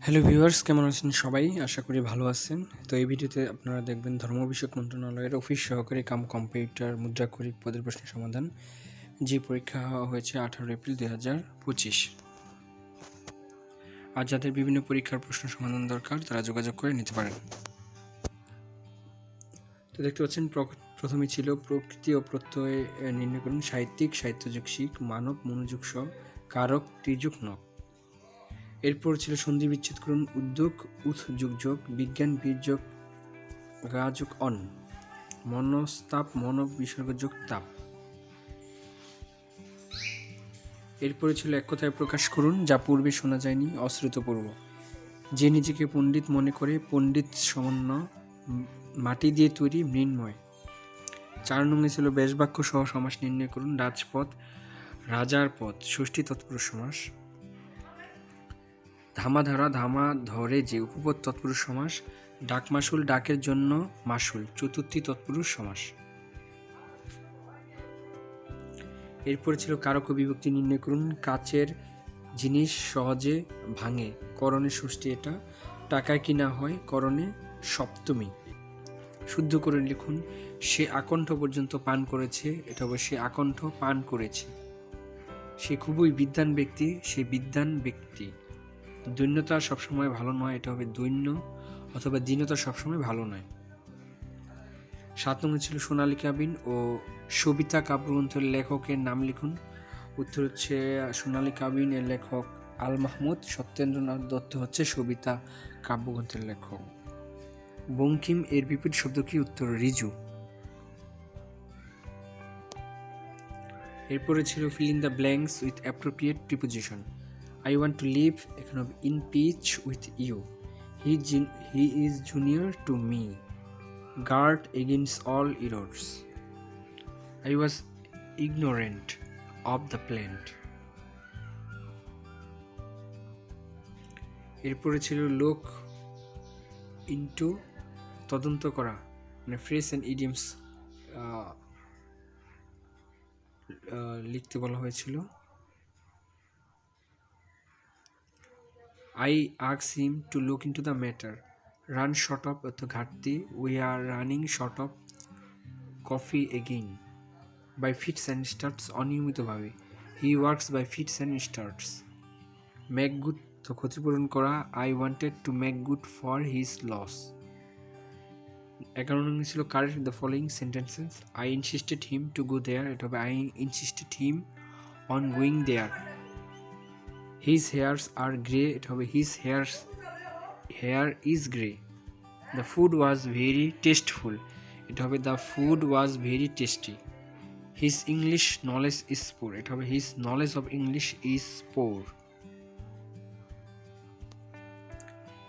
Hello viewers কেমন আছেন সবাই? আশা করি ভালো আছেন। তো এই ভিডিওতে আপনারা দেখবেন ধর্ম বিষয়ক মন্ত্রণালয়ের অফিস সহকারী কাম কম্পিউটার মুদ্রাক্ষরিক পদের প্রশ্নের সমাধান, যে পরীক্ষা হয়েছে আঠারো এপ্রিল দুই হাজার পঁচিশ। আর যাদের বিভিন্ন পরীক্ষার প্রশ্ন সমাধান দরকার, তারা যোগাযোগ করে নিতে পারেন। তো দেখতে পাচ্ছেন প্র- প্রথমে ছিল প্রকৃতি ও প্রত্যয় নির্ণয় করুন। সাহিত্যিক, সাহিত্যযুগ শিখ, মানব, মনোযোগ সহ কারক, ত্রিযুগ নক এরপর ছিল সন্ধি বিচ্ছেদ করুন উদ্যোগ উথ যুগ যোগ বিজ্ঞান বীর্যোগ গাযোগ অন, মনস্তাপ মনব বিসর্গ যোগ তাপ। এরপরে ছিল এক কথায় প্রকাশ করুন, যা পূর্বে শোনা যায়নি অশ্রুতপূর্ব যে নিজেকে পণ্ডিত মনে করে, পণ্ডিত সমন্য মাটি দিয়ে তৈরি মৃন্ময়। চার নম্বরে ছিল বেশবাক্য সহ সমাস নির্ণয় করুন, রাজপথ, রাজার পথ, ষষ্ঠী তৎপুরুষ সমাস। ধামা ধরা ধামা ধরে যে উপপদ তৎপুরুষ সমাস, ডাক মাসুল ডাকের জন্য মাসুল চতুর্থী তৎপুরুষ সমাস। এরপরে ছিল কারক বিভক্তি নির্ণয় করুন, কাচের জিনিস সহজে ভাঙে করণে ষষ্ঠী এটা, টাকায় কিনা হয়, করণে সপ্তমী। শুদ্ধ করে লিখুন, সে আকণ্ঠ পর্যন্ত পান করেছে, এটা সে আকণ্ঠ পান করেছে। সে খুবই বিদ্যান ব্যক্তি, সে বিদ্যান ব্যক্তি। দৈন্যতা সবসময় ভালো নয়, এটা হবে দৈন্য, অথবা দীনতা সবসময় ভালো নয়। সাত নম্বর ছিল সোনালী কাবিন ও সবিতা কাব্যগ্রন্থের লেখকের নাম লিখুন। উত্তর হচ্ছে, সোনালী কাবিন এর লেখক আল মাহমুদ, সত্যেন্দ্রনাথ দত্ত হচ্ছে সবিতা কাব্যগ্রন্থের লেখক। বঙ্কিম, এর বিপরীত শব্দ কি? উত্তর, রিজু। এরপরে ছিল fill in the blanks with appropriate preposition. I want to live এখানে in peace with you he he is junior to me guard against all errors I was ignorant of the plant এরপরে ছিল look into তদন্ত করা মানে fresh and idioms লিখতে বলা হয়েছিল। I আক্স him to look into the matter run short of অর্থ ঘাটতি we are running short of coffee again by fits and starts অনিয়মিতভাবে he works by fits and starts make good তো ক্ষতিপূরণ করা I wanted to make good for his loss এগারো নম্বর ছিল correct the following sentences I insisted him to go there এটা হবে I insisted him on going there his hairs are grey এটা হবে his hairs hair is grey the food was very tasteful এটা হবে the food was very tasty his English knowledge is poor এটা হবে his knowledge of English is poor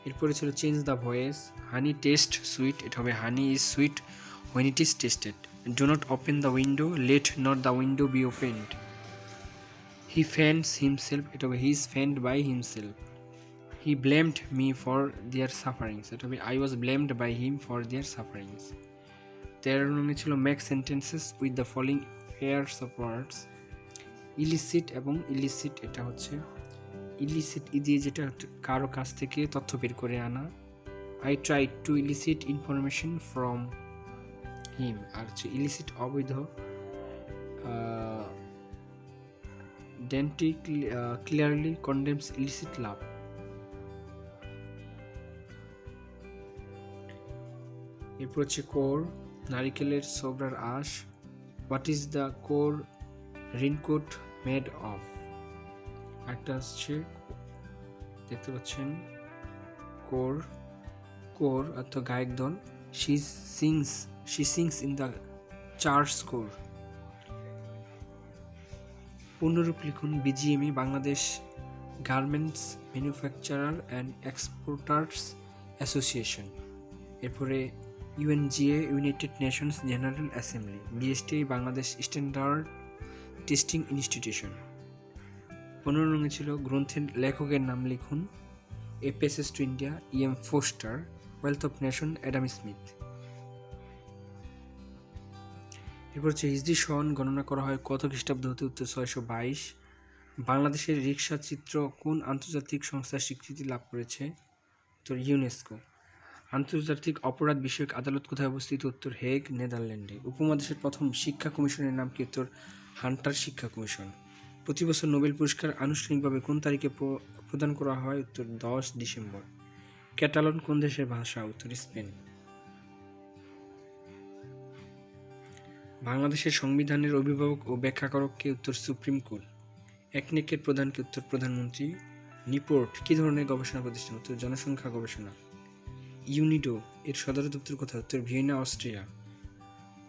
এরপরে ছিল change the voice honey taste sweet এটা হবে honey is sweet when it is tasted do not open the window let not the window be opened he finds himself এটা হবে he is found by himself he blamed me for their sufferings এটা হবে I was blamed by him for their sufferings তেরো নম্বরে ছিল make sentences with the following pairs of words elicit এবং illicit এটা হচ্ছে ইলিসিট দিয়ে যেটা কারও কাছ থেকে তথ্য বের করে আনা। I try to elicit information from him আর হচ্ছে ইলিসিট অবৈধ ডেন্টি ক্লিয়ারলি কন্ডেমস ইলিসিট লাভ এরপর হচ্ছে কোর, নারিকেলের সোবরার আশ। What is the core raincoat made of একটা হচ্ছে দেখতে পাচ্ছেন। কোর কোর অর্থাৎ গায়ক দল। She sings she sings in the church choir. পূর্ণরূপ লিখুন BGME, Bangladesh garments manufacturer and exporters association. এরপরে UNGA United Nations General Assembly, BST, Bangladesh standard testing institution. পনেরো রঙে ছিল গ্রন্থের লেখকের নাম লিখুন a passage to India EM Forster, wealth of nation, Adam Smith. এরপর হচ্ছে হিজরি সন গণনা করা হয় কত খ্রিস্টাব্দ হতে উত্তর ছয়শো বাইশ। বাংলাদেশের রিক্সা চিত্র কোন আন্তর্জাতিক সংস্থার স্বীকৃতি লাভ করেছে? উত্তর ইউনেস্কো। আন্তর্জাতিক অপরাধ বিষয়ক আদালত কোথায় অবস্থিত? উত্তর হেগ, নেদারল্যান্ডে। উপমহাদেশের প্রথম শিক্ষা কমিশনের নাম কি? উত্তর হান্টার শিক্ষা কমিশন। প্রতি বছর নোবেল পুরস্কার আনুষ্ঠানিকভাবে কোন তারিখে প্র- প্রদান করা হয়? উত্তর দশ ডিসেম্বর। ক্যাটালন কোন দেশের ভাষা? উত্তর স্পেন। বাংলাদেশের সংবিধানের অভিভাবক ও ব্যাখ্যাকারক কে উত্তর সুপ্রিম কোর্ট, একনেকের প্রধানকে উত্তর প্রধানমন্ত্রী, নিপোর্ট কি ধরনের গবেষণা প্রতিষ্ঠান, উত্তর জনসংখ্যা গবেষণা, ইউনিডো এর সদর দপ্তর কোথায়, উত্তর ভিয়েনা, অস্ট্রিয়া।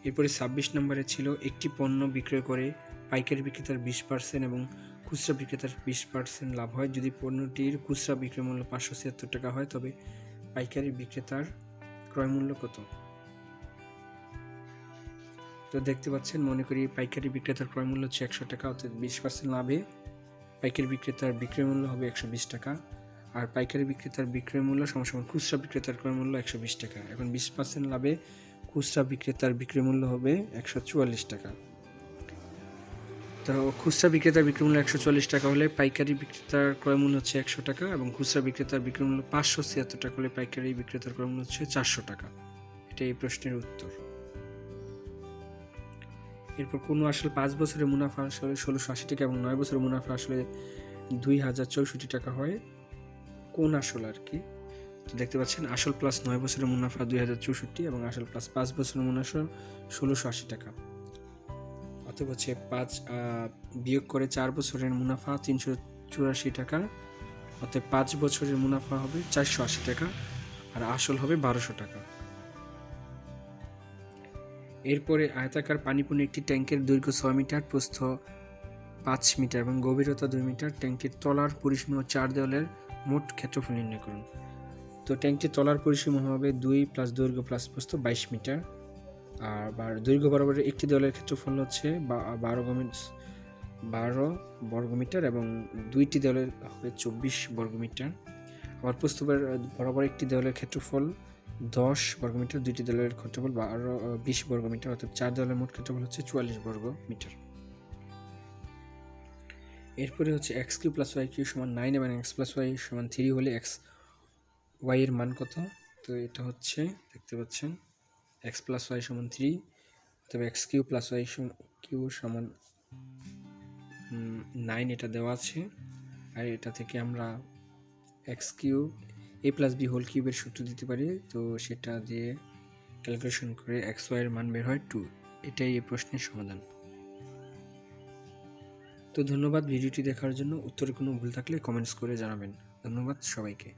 এরপরে ছাব্বিশ নম্বরে ছিল, একটি পণ্য বিক্রয় করে পাইকারি বিক্রেতার বিশ পার্সেন্ট এবং খুচরা বিক্রেতার বিশ পার্সেন্ট লাভ হয়। যদি পণ্যটির খুচরা বিক্রয় মূল্য পাঁচশো ছিয়াত্তর টাকা হয়, তবে পাইকারি বিক্রেতার ক্রয় মূল্য কত? তো দেখতে পাচ্ছেন, মনে করি পাইকারি বিক্রেতার ক্রয় মূল্য হচ্ছে একশো টাকা, অর্থাৎ বিশ পার্সেন্ট লাভে পাইকারি বিক্রেতার বিক্রয় মূল্য হবে একশো বিশ টাকা। আর পাইকারি বিক্রেতার বিক্রয় মূল্য সমান খুচরা বিক্রেতার ক্রয় মূল্য একশো বিশ টাকা। এখন বিশ পার্সেন্ট লাভে খুচরা বিক্রেতার বিক্রয় মূল্য হবে একশো চুয়াল্লিশ টাকা। তো খুচরা বিক্রেতার বিক্রয় মূল্য একশো চল্লিশ টাকা হলে পাইকারি বিক্রেতার ক্রয় মূল্য হচ্ছে একশো টাকা এবং খুচরা বিক্রেতার বিক্রয় মূল্য পাঁচশো ছিয়াত্তর টাকা হলে পাইকারি বিক্রেতার ক্রয় মূল্য হচ্ছে চারশো টাকা। এটা এই প্রশ্নের উত্তর। এরপর কোনো আসলে পাঁচ বছরের মুনাফা আসলে ষোলোশো আশি টাকা এবং নয় বছরের মুনাফা আসলে দুই হাজার চৌষট্টি টাকা হয়। কোন আসল আর কি? দেখতে পাচ্ছেন, আসল প্লাস নয় বছরের মুনাফা দুই হাজার চৌষট্টি এবং আসল প্লাস পাঁচ বছরের মুনাফা ষোলোশো আশি টাকা। অতএব হচ্ছে পাঁচ বিয়োগ করে চার বছরের মুনাফা তিনশো চুরাশি টাকা। অতএব পাঁচ বছরের মুনাফা হবে চারশো আশি টাকা আর আসল হবে বারোশো টাকা। এরপরে আয়তাকার পানিপূর্ণ একটি ট্যাঙ্কের দৈর্ঘ্য ছয় মিটার, প্রস্থ পাঁচ মিটার এবং গভীরতা দুই মিটার। ট্যাঙ্কের তলার পরিসীমা চার দেওয়ালের মোট ক্ষেত্রফল নির্ণয় করুন। তো ট্যাঙ্কটির তলার পরিসীমা হবে দুই প্লাস দৈর্ঘ্য প্লাস প্রস্থ বাইশ মিটার। আর দৈর্ঘ্য বরাবর একটি দেওয়ালের ক্ষেত্রফল হচ্ছে বারো বারো বর্গমিটার এবং দুইটি দেওয়ালের হবে চব্বিশ বর্গমিটার আবার প্রস্তুবের বরাবর একটি দেওয়ালের ক্ষেত্রফল দশ বর্গমিটার দুইটি দেওয়ালের ক্ষেত্রফল বারো বিশ বর্গমিটার অর্থাৎ চার দলের মোট ক্ষেত্রফল হচ্ছে চুয়াল্লিশ বর্গ মিটার এরপরে হচ্ছে X cube plus Y cube সমান নাইন এবং এক্স প্লাস ওয়াই সমান থ্রি হলে এক্স ওয়াই এর মান কত? তো এটা হচ্ছে, দেখতে পাচ্ছেন, এক্স প্লাস ওয়াই সমান থ্রি তবে X cube plus Y cube সমান নাইন এটা দেওয়া আছে। আর এটা থেকে আমরা X cube A plus B whole কিউবের সূত্র দিতে পারি। তো সেটা দিয়ে ক্যালকুলেশন করে এক্স ওয়াইয়ের মান বের হয় টু এটাই এই প্রশ্নের সমাধান। তো ধন্যবাদ ভিডিওটি দেখার জন্য। উত্তরে কোনো ভুল থাকলে কমেন্টস করে জানাবেন। ধন্যবাদ সবাইকে।